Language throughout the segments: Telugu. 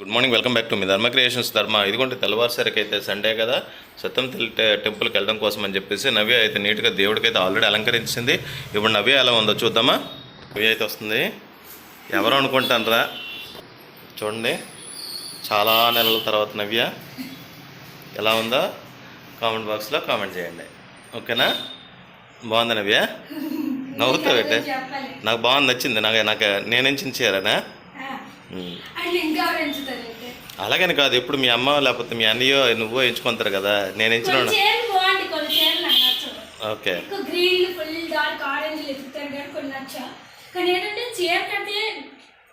Good morning welcome back to me Dharma creations. ధర్మ ఇదిగోండి తెల్లవారుసరికి అయితే సండే కదా. సత్యం టెంపుల్కి వెళ్ళడం కోసం అని చెప్పేసి నవ్య అయితే నీట్గా దేవుడికి అయితే ఆల్రెడీ అలంకరించింది. ఇప్పుడు నవ్య ఎలా ఉందో చూద్దామా? నవ్య అయితే వస్తుంది. ఎవరు అనుకుంటానరా? చూడండి. చాలా నెలల తర్వాత నవ్య. ఎలా ఉందో? కామెంట్ బాక్స్లో కామెంట్ చేయండి. ఓకేనా? బాగుంది నవ్య? నవ్వుతావు నాకు బాగుంది నచ్చింది. నాకు నాకు నేను ఎంచిన అలాగని కాదు ఎప్పుడు మీ అమ్మ లేకపోతే మీ అన్నయ్యో నువ్వో ఎంచుకుంటారు కదా నేను ఎంచిన. Okay. Green full dark orange ఎత్తుతారు కానీ కొన్ని కానీ ఏంటంటే చీర కడితే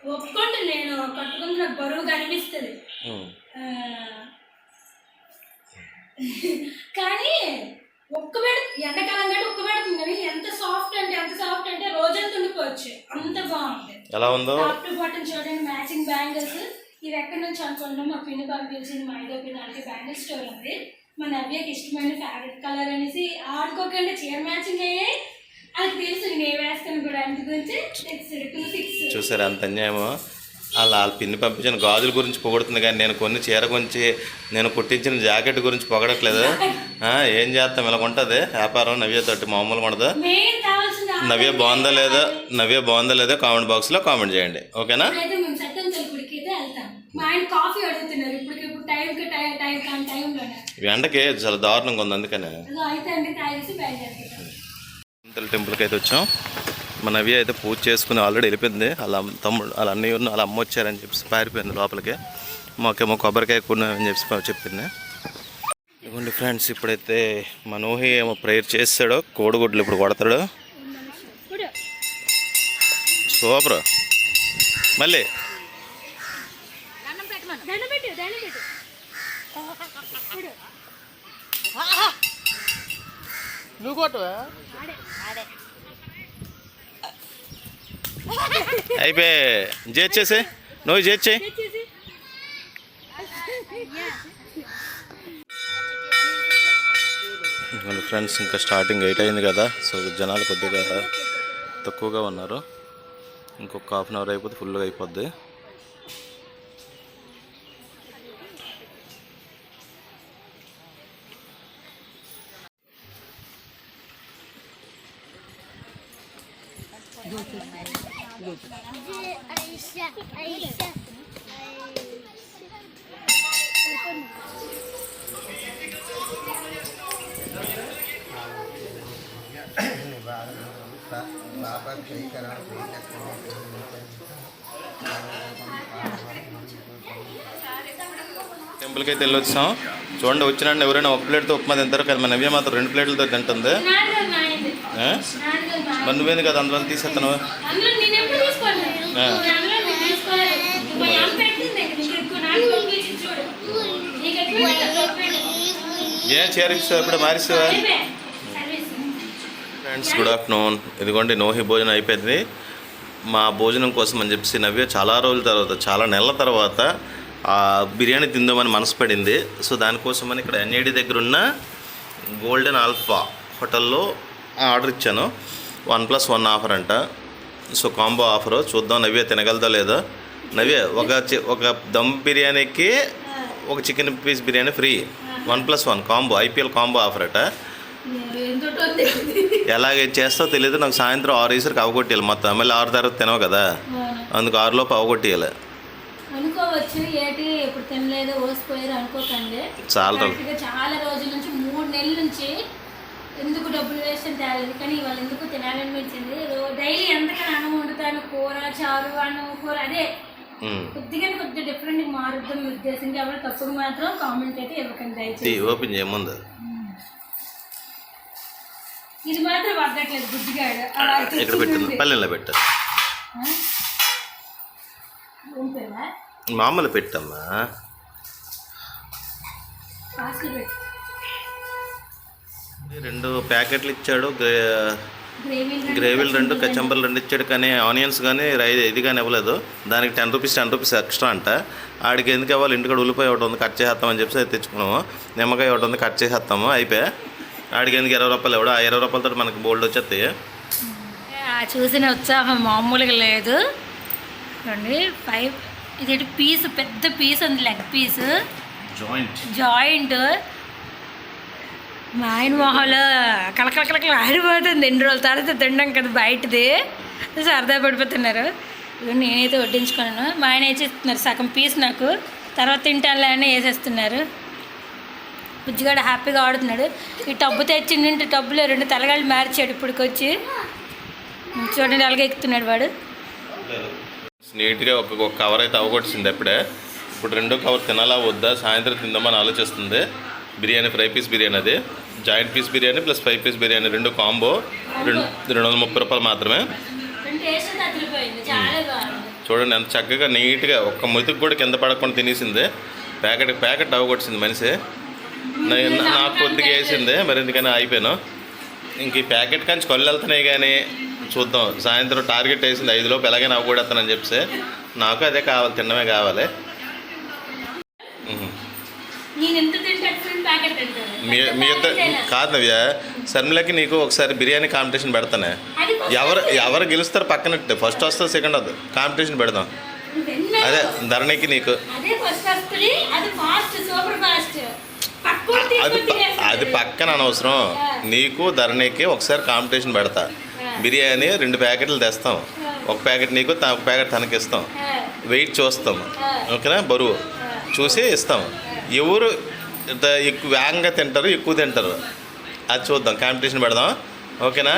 ఒప్పుకోండి నేను కట్టుకుంటే నాకు బరువు కనిపిస్తుంది ఉమ్. ఆ, కానీ ఒక్క ఎండాకాలం కానీ ఒక్క పెడుతుంది కానీ ఎంత సాఫ్ట్ అంటే ఎంత సాఫ్ట్ అంటే రోజంతా ఉండిపోవచ్చు. అంత బాగుంది. ఎలా ఉందో? టాప్ టు బాటమ్ చూడండి మ్యాచింగ్ బ్యాంగిల్స్ ఇవి ఎక్కడి నుంచి అనుకుంటాం మా పిన్ని పంపించింది మా ఐదో పిన్ని అంటే బ్యాంగిల్ స్టోర్ ఉంది. మా నవ్యకి ఇష్టమైన ఫేవరెట్ కలర్ అనేసి ఆడుకోకండి చీర మ్యాచింగ్ అయ్యాయి. అది తెలుసు నేను ఏ వేస్తాను కూడా అందు గురించి. టూ సిక్స్ చూసారు అంత అన్యాయమో? అలా వాళ్ళ పిన్ని పంపించిన గాజుల గురించి పొగడుతుంది కానీ నేను కొన్ని చీర గురించి నేను కుట్టించిన జాకెట్ గురించి పొగడట్లేదు. ఏం చేస్తాం? ఇలా ఉంటుంది. వ్యాపారం నవ్య తోటి మామూలుగా ఉండదు. నవ్య బాగుందా లేదా? నవ్య బాగుందా లేదా కామెంట్ బాక్స్లో కామెంట్ చేయండి. ఓకేనా? అయితే మేము సత్యం తలుపుడికి అయితే వెళ్తాం. మా ఆయన కాఫీ అడుగుతున్నారు ఇప్పటికి ఇప్పుడు టైంకి టైం టైం కానీ టైంలోనే ఎండకి చాలా దారుణంగా ఉంది అందుకనే. అదో అయితే అండి తాగేసి బయలుదేరుతాం తిరుమల టెంపుల్కి అయితే వచ్చాం. మా నవ్య అయితే పూజ చేసుకుని ఆల్రెడీ వెళ్ళిపోయింది. వాళ్ళ అమ్మ- తమ్ముడు వాళ్ళ అన్నయ్య ఉన్న వాళ్ళ అమ్మ వచ్చారని చెప్పి పారిపోయింది లోపలికి. మాకేమో కొబ్బరికాయ కొన్ని అని చెప్పి చెప్పింది. ఇవ్వండి ఫ్రెండ్స్ ఇప్పుడైతే మనోహి ఏమో ప్రేయర్ చేస్తాడో కోడిగుడ్లు ఇప్పుడు కొడతాడు. సూపర్. మళ్ళీ. నువ్వు కొట్టవా? అయిపోయి చేసేసి నువ్వు ఇదిగోండి ఫ్రెండ్స్ ఇంకా స్టార్టింగ్ ఎయిట్ అయింది కదా సో జనాలు కొద్దిగా తక్కువగా ఉన్నారు. ఇంకొక హాఫ్ అన్ అవర్ అయిపోతే ఫుల్గా అయిపోద్ది. Aisha, Aisha, బాబా శంకర టెంపుల్కి అయితే వెళ్ళొచ్చాం. చూడండి వచ్చినండి ఎవరైనా ఒక ప్లేట్తో ఉప్మా తింటారు కానీ మన నవ్య మాత్రం రెండు ప్లేట్లతో తింటుంది. మరి నువ్వేంది కదా అందులో తీసేస్తాను. ఏం చేరిస్తావు? ఇప్పుడు మారిస్తావా. ఫ్రెండ్స్ గుడ్ ఆఫ్టర్నూన్ ఇదిగోండి నోహి భోజనం అయిపోయింది. మా భోజనం కోసం అని చెప్పేసి నవ్య చాలా రోజుల తర్వాత చాలా నెలల తర్వాత బిర్యానీ తిందామని మనసు పడింది సో దానికోసమని ఇక్కడ ఎన్ఏడి దగ్గర ఉన్న గోల్డెన్ ఆల్ఫా హోటల్లో ఆర్డర్ ఇచ్చాను. వన్ ప్లస్ వన్ ఆఫర్ అంట. So combo offer. చూద్దాం నవ్య తినగలదా లేదా? నవ్య ఒక ఒక దమ్ బిర్యానీకి ఒక chicken piece biryani free. One plus one combo IPL combo offer అట. ఎలాగ చేస్తావో తెలియదు. నాకు సాయంత్రం ఆరు వేసరికి అవగొట్టేయాలి మొత్తం మళ్ళీ ఆరు తర్వాత తినవు కదా. అందుకు ఆరులోపు అవగొట్టేయాలి అనుకోవచ్చు. ఏటి ఎప్పుడు తినలేదు ఓసిపోయారు అనుకోకండి. చాలా చాలా రోజుల నుంచి మూడు నెలల నుంచి ఎందుకు డబ్బులు వేస్ట్ అని తేలేదు. కానీ ఇవాళ ఎందుకు తినాలనిపించింది డైలీ ఎంతకని అన్నం వండుతాను కూర చారు అన్నం కూర అదే. కొద్దిగా కొద్దిగా డిఫరెంట్ మారుద్దాం మీ ఉద్దేశంగా ఎవరు తప్పుడు మాత్రం కామెంట్ అయితే ఇవ్వకండి ఓపెన్ చేయముందు. ఇది మాత్రం బుద్ధిగాడు. ఇక్కడ పెట్టింది? పల్లెల్లో పెట్టు ఉంటుందా? మామూలు పెట్టమ్మా. రెండు ప్యాకెట్లు ఇచ్చాడు గ్రే- గ్రేవీ గ్రేవీలు రెండు కచంబర్లు రెండు ఇచ్చాడు కానీ ఆనియన్స్ కానీ రై ఇది కానీ ఇవ్వలేదు. దానికి ten rupees ten rupees extra అంట. ఆడికి ఎందుకు ఇవ్వాలి? ఇంటికాడ ఉల్లిపాయ ఒకటి ఉంది కట్ చేసేస్తామని చెప్పి అది తెచ్చుకున్నాము. నిమ్మకాయ ఒకటి ఉంది కట్ చేసేస్తాము. అయిపోయి? ఆడికి ఎందుకు ఇరవై రూపాయలు ఇవ్వడు ఇరవై రూపాయలతో మనకి బోల్డ్ వచ్చేస్తాయి చూసిన ఉత్సాహం మామూలుగా లేదు. చూడండి ఫైవ్ ఇది పీస్ పెద్ద పీస్ ఉంది లెగ్ పీస్ జాయింట్ జాయింట్ మా ఆయన మొహంలో కలకలకలకల ఆడిపోతుంది. ఎన్ని రోజుల తర్వాత తినడం కదా బయటది. సరదా పడిపోతున్నారు. నేనైతే వడ్డించుకున్నాను. మా ఆయన వేసేస్తున్నారు సగం పీస్ నాకు. తర్వాత తింటానులే అని వేసేస్తున్నారు. బుజ్జిగాడు హ్యాపీగా ఆడుతున్నాడు. ఈ టబ్బు తెచ్చిండి టబ్బులో రెండు తలగాళ్ళు మార్చాడు ఇప్పటికొచ్చి. చూడండి అలాగే ఎక్కుతున్నాడు వాడు. నీట్గా ఒక కవర్ అయితే అవగొట్టింది అప్పుడే. ఇప్పుడు రెండో కవర్ తినాలా వద్దా సాయంత్రం తిందామని ఆలోచిస్తుంది. బిర్యానీ ఫ్రై పీస్ బిర్యానీ అది. Joint piece biryani plus fry piece biryani రెండు కాంబో రెండు రెండు వందల ముప్పై రూపాయలు మాత్రమే. చూడండి ఎంత చక్కగా నీట్గా ఒక్క ముతుకు కూడా కింద పడకుండా తినేసింది. ప్యాకెట్ ప్యాకెట్ అవగొట్టింది మనిషి. నాకు కొద్దిగా వేసింది మరి ఎందుకని అయిపోయాను ఇంక ఈ ప్యాకెట్ కానీ కళ్ళు వెళ్తున్నాయి కానీ చూద్దాం. సాయంత్రం టార్గెట్ వేసింది ఐదు లోపు ఎలాగైనా అవగొడతానని చెప్పి నాకు అదే కావాలి తినడమే కావాలి. ఉహు. నేను ఎంత తింటే ప్యాకెట్ తింటాను. మీ మీ ఇద్దరు కాదు నవ్య శర్మిలకి నీకు ఒకసారి బిర్యానీ కాంపిటీషన్ పెడతానే. ఎవరు ఎవరు గెలుస్తారు పక్కనట్టు ఫస్ట్ వస్తుంది సెకండ్ వద్దు. కాంపిటీషన్ పెడదాం. అదే ధరణికి నీకు. అదే అది పక్కన అనవసరం. నీకు ధరణికి ఒకసారి కాంపిటీషన్ పెడతా. బిర్యానీ రెండు ప్యాకెట్లు తెస్తాం. ఒక ప్యాకెట్ నీకు ఒక ప్యాకెట్ తనకి ఇస్తాం వెయిట్ చూస్తాం. ఓకేనా? బరువు. చూసి ఇస్తాం. ఎవరు ఎక్కువ వేగంగా తింటారు ఎక్కువ తింటారు? అది చూద్దాం. కాంపిటీషన్ పెడదాం. ఓకేనా?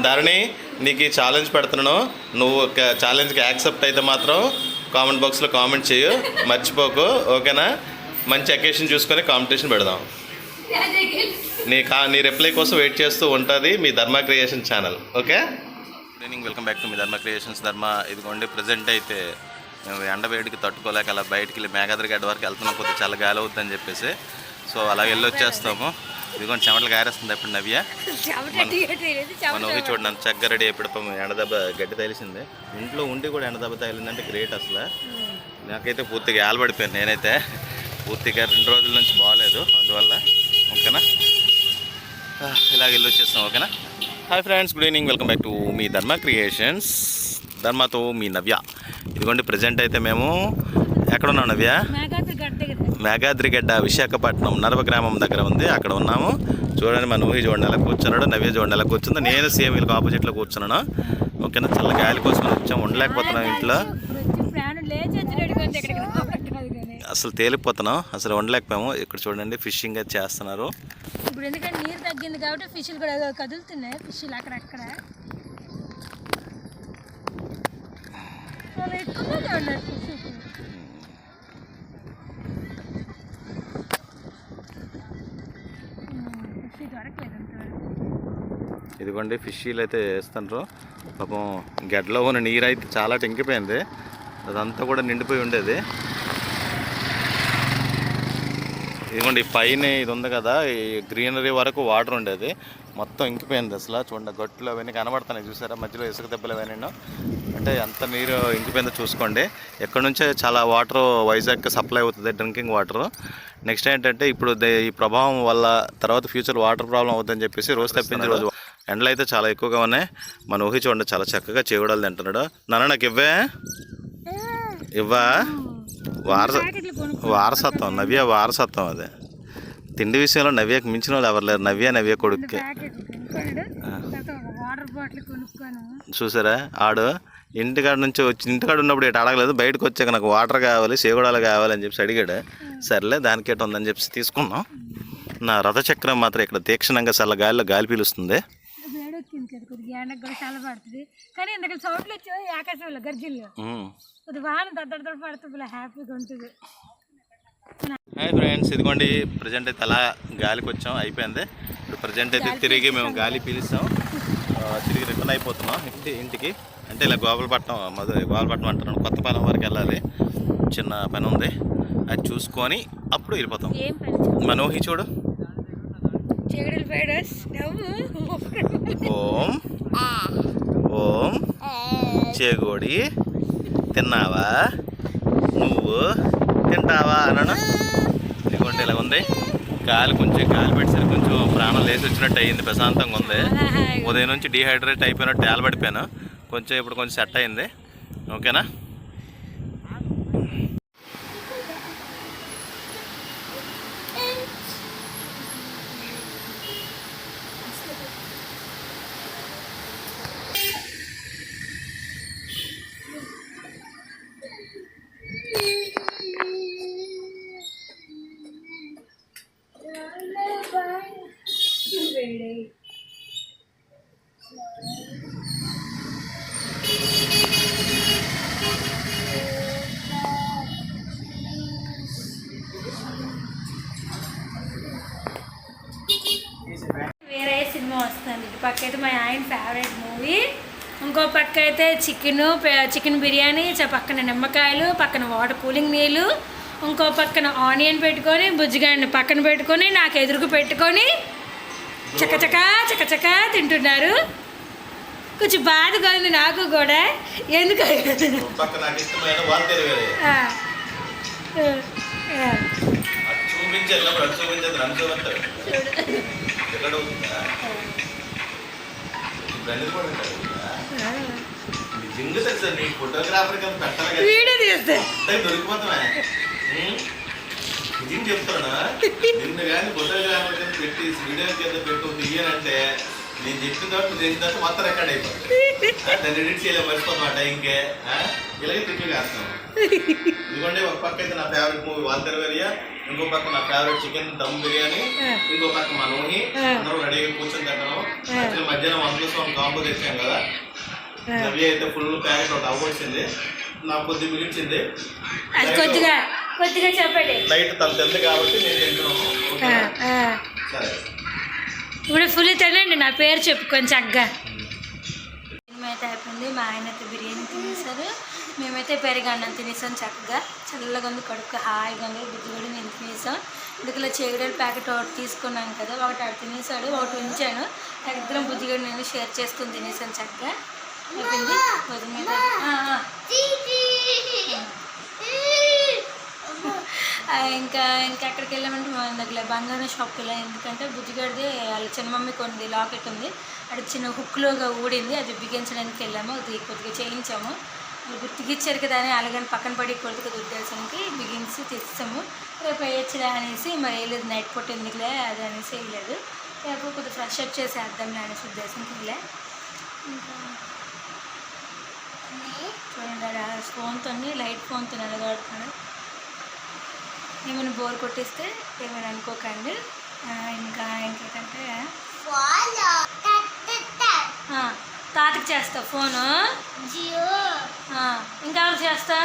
ధరణి నీకు ఈ ఛాలెంజ్ పెడుతున్నాను. నువ్వు ఛాలెంజ్కి యాక్సెప్ట్ అయితే మాత్రం కామెంట్ బాక్స్లో కామెంట్ చేయు మర్చిపోకు. ఓకేనా? మంచి అకేషన్ చూసుకొని కాంపిటీషన్ పెడదాం. నీ కా నీ రిప్లై కోసం వెయిట్ చేస్తూ ఉంటుంది మీ Dharma creation channel okay good evening welcome back to me Dharma creations ధర్మ ఇదిగోండి ప్రజెంట్ అయితే మేము ఎండ వేడికి తట్టుకోలేక అలా బయటికి వెళ్ళి మేఘాద్రి గడ్డ వరకు వెళ్తున్నాం కొద్దిగా చాలా గాలి అవుతుందని చెప్పేసి. సో అలా వెళ్ళి వచ్చేస్తాము ఇదిగోండి చెమటలు గారేస్తుంది ఎప్పుడు నవ్య. చెమట తీయట్లేదు, చెమట. మన ఊహి చూడండి అంత చక్కగా రెడీ అయిపోయి ఎండదెబ్బ గడ్డి తగిలిసింది. ఇంట్లో ఉండి కూడా ఎండదెబ్బ తగిలిందంటే గ్రేట్ అసలు. నాకైతే పూర్తిగా ఏలబడిపోయాను నేనైతే. పూర్తిగా రెండు రోజుల నుంచి బాగాలేదు అందువల్ల ఓకేనా? ఇలాగ వెళ్ళి వచ్చేస్తాం ఓకేనా? Hi friends good evening welcome back to me Dharma creations ధర్మతో మీ నవ్య. ఇదిగోండి ప్రజెంట్ అయితే మేము ఎక్కడ ఉన్నాం నవ్య? మేఘాద్రిగడ్డ విశాఖపట్నం నరవ గ్రామం దగ్గర ఉంది అక్కడ ఉన్నాము. చూడండి మన ఊహి చూడండి ఎలా కూర్చున్నాడు నవ్య చూడండి ఎలా కూర్చుందో. నేను సేమ్ వీళ్ళకి ఆపోజిట్లో కూర్చున్నాను. ఓకేనా చల్ల గాలి కోసం వచ్చాం ఉండలేకపోతున్నాం ఇంట్లో. అసలు తేలిపోతున్నాం అసలు ఉండలేకపోయాము ఇక్కడ చూడండి ఫిషింగ్ అయితే చేస్తున్నారు. ఇప్పుడు ఎందుకంటే నీరు తగ్గింది కాబట్టి ఫిష్లు కూడా కదులుతున్నాయి ఫిష్లు అక్కడక్కడ. ఫిష్ ఇదిగోండి ఫిషీలు అయితే వేస్తున్నారు పాపం గడ్డలో ఉన్న నీరు అయితే చాలా టెంకిపోయింది. అదంతా కూడా నిండిపోయి ఉండేది. ఇదిగోండి పైన ఇది ఉంది కదా ఈ గ్రీనరీ వరకు వాటర్ ఉండేది. మొత్తం ఇంకిపోయింది అసలు. చూడండి గట్లు అవన్నీ కనబడుతున్నాయి. చూసారా? మధ్యలో ఇసుక దెబ్బలు అవన్నీ అంటే ఎంత నీరు ఇంకిపోయిందో చూసుకోండి. ఎక్కడి నుంచే చాలా వాటర్ వైజాగ్ సప్లై అవుతుంది డ్రింకింగ్ వాటర్. నెక్స్ట్ ఏంటంటే ఇప్పుడు దే- ఈ ప్రభావం వల్ల తర్వాత ఫ్యూచర్ వాటర్ ప్రాబ్లం అవుతుందని చెప్పేసి రోజు తప్పించి రోజు. ఎండలు అయితే చాలా ఎక్కువగా ఉన్నాయి. మన ఊహి చూడండి చాలా చక్కగా చేగుడాలు తింటున్నాడు. నాన్న నాకు ఇవ్వే? ఇవ్వా? వారస వారసత్వం నవ్య వారసత్వం అదే. తిండి విషయంలో నవ్యకు మించిన వాళ్ళు ఎవరు లేరు. నవ్య నవ్య కొడుక్కే. కొనుక్కోను. చూసారా? ఆడు ఇంటికాడ నుంచి వచ్చి ఇంటికాడ ఉన్నప్పుడు ఇటు అడగలేదు. బయటకు వచ్చాక నాకు వాటర్ కావాలి సేగుడాలు కావాలి అని చెప్పి అడిగాడు. సర్లే దానికి ఎటు ఉందని చెప్పి తీసుకున్నాం. నా రథచక్రం మాత్రం ఇక్కడ తీక్షణంగా చల్ల గాలిలో గాలి పీలుస్తుంది. కదా కొద్దిగా ఎండకు కూడా చాలా పడుతుంది. కానీ ఇంతకు సౌండ్లు వచ్చాయి ఆకాశంలో గర్జిల్లో. కొద్ది వాన దద్దడ పడుతుంది హ్యాపీగా ఉంటుంది. హాయ్ ఫ్రెండ్స్ ఇదిగోండి ప్రజెంట్ అయితే అలా గాలికి వచ్చాం అయిపోయింది. ఇప్పుడు ప్రజెంట్ అయితే తిరిగి మేము గాలి పీలుస్తాం. తిరిగి రిటర్న్ అయిపోతున్నాం ఇంటి ఇంటికి. అంటే ఇలా గోపాలపట్నం మధు గోపాలపట్నం అంటున్నాను కొత్తపాలెం వరకు వెళ్ళాలి. చిన్న పని ఉంది. అది చూసుకొని అప్పుడు వెళ్ళిపోతాం. మనోహి చూడు. నవ్వు. ఓం. ఓం. చేగోడి. తిన్నావా? నువ్వు తింటావా అన్నాను ఇదిగోండి ఇలా ఉంది. గాలి కొంచెం గాలి పెట్టేసరికి కొంచెం ప్రాణం లేచి వచ్చినట్టు అయ్యింది. ప్రశాంతంగా ఉంది. ఉదయం నుంచి డీహైడ్రేట్ అయిపోయినట్టు ఏలబడిపోయాను కొంచెం ఇప్పుడు కొంచెం సెట్ అయింది ఓకేనా? అయితే మా ఆయన ఫేవరెట్ మూవీ ఇంకో పక్క అయితే చికెన్ చికెన్ బిర్యానీ చ- పక్కన నిమ్మకాయలు పక్కన వాటర్ కూలింగ్ నీళ్ళు ఇంకో పక్కన ఆనియన్ పెట్టుకొని బుజ్జిగాడిని పక్కన పెట్టుకొని నాకు ఎదురుకు పెట్టుకొని చకచకా చకచకా తింటున్నారు. కొంచెం బాధగా ఉంది నాకు కూడా. ఎందుకు? పక్క నాకు ఇష్టమైన వాంతేరు వేరే. ఆ, ఆ, ఆ. అది చూపించి వెళ్ళినప్పుడు అది చూపించేది కూడా నిజంగా తెలుసా నీ ఫోటోగ్రాఫర్ కింద పెట్టాలి వీడియో తీస్తే? నిజం చెప్తాను నిన్ను కానీ ఫోటోగ్రాఫర్ కింద పెట్టి వీడియో కింద పెట్టు తీయనంటే నేను చెప్పిన తర్వాత చేసిన తర్వాత మొత్తం రికార్డ్ అయిపోతుంది. ఆ, దాన్ని ఎడిట్ చేయలేము మర్చిపోతాం ఆ టైంకే ఆ? ఇలాగే తిప్పి వేస్తాం ఇదిగోండి ఒక పక్క అయితే నా ఫేవరెట్ మూవీ వాల్తెర వేరియా ఇంకో పక్క నా ఫేవరెట్ చికెన్ దమ్ బిర్యానీ. ఇంకో పక్క మా నూనె అందరూ రెడీగా కూర్చొని తింటాము యాక్చువల్లీ మధ్యాహ్నం వందల సోన్ కాంబో తెచ్చాం కదా. అవి అయితే ఫుల్ ప్యాకెట్ ఒకటి అవ్వచ్చింది. నాకు కొద్ది మిగిలించింది. అది కొద్దిగా కొద్దిగా చెప్పండి. నైట్ తను తింది కాబట్టి నేను తింటున్నాను. సరే. ఇప్పుడు ఫుల్ తినండి నా పేరు చెప్పుకొని చక్కగా. అయితే అయిపోయింది. మా ఆయన అయితే బిర్యానీ తినేసారు. మేమైతే పెరిగన్నం తినేసాం చక్కగా. చల్లగా ఉంది కడుపు హాయిగా ఉంది. బుద్ధి కూడా నేను తినేసాం. ఇదిలో చేగడల ప్యాకెట్ ఒకటి తీసుకున్నాను కదా ఒకటి అటు తినేసాడు ఒకటి ఉంచాను. ఇద్దరం బుద్ధిగడ నేను షేర్ చేసుకుని తినేసాను చక్కగా. అయిపోయింది? మీద ఇంకా ఇంకా అక్కడికి వెళ్ళామంటే మా దగ్గర బంగారం షాప్కి వెళ్ళాం. ఎందుకంటే బుజ్జిగాడిది వాళ్ళ చిన్న మమ్మీ కొన్ని లాకెట్ ఉంది. అది చిన్న హుక్లోగా ఊడింది. అది బిగించడానికి వెళ్ళాము. అది కొద్దిగా చేయించాము. వాళ్ళు గుర్తుకి ఇచ్చారు కదా అని అలాగని పక్కన పడి కొద్దిగా దుద్దేశానికి బిగించి తెచ్చాము. రేపు వేయచ్చులే అనేసి మరి వేయలేదు నైట్ పొట్టు ఎందుకులే అది అనేసి వేయలేదు రేపు కొద్దిగా ఫ్రెష్ అప్ చేసి వేద్దాంలే అనేసి ఉద్దేశంకి వెళ్ళా చూడండి ఫోన్తో లైట్ ఫోన్తో నిలబడుతున్నాడు ఏమైనా బోర్ కొట్టిస్తే ఏమైనా అనుకోకండి. ఇంకా ఇంకేంటంటే తాతకి చేస్తా ఫోను జియో ఇంకా చేస్తా?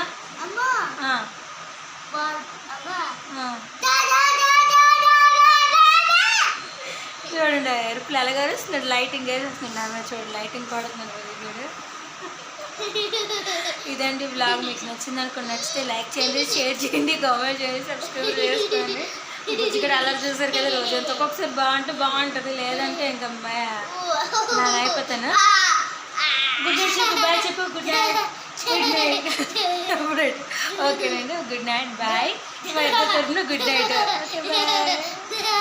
చూడండి ఎరుపులు ఎలాగ వేస్తున్నాడు లైటింగ్ వేసేస్తున్నాడు నా మీద చూడండి లైటింగ్ పడుతున్నాడు చూడు. ఇదండి బ్లాగ్ మీకు నచ్చింది అనుకో నచ్చితే లైక్ చేయండి షేర్ చేయండి కామెంట్ చేయండి సబ్స్క్రైబ్ చేసుకోండి. ఇక్కడ అలా చూసారు కదా రోజంతా. ఒక్కొక్కసారి బాగుంటే బాగుంటుంది లేదంటే ఇంకా నా అయిపోతాను? గుడ్ నైట్ చెప్పు బాయ్ చెప్పు గుడ్ నైట్ గుడ్ నైట్ ఓకేనండి గుడ్ నైట్ బాయ్ మా ఇద్దరు తరఫున గుడ్ నైట్ ఓకే బాయ్ డా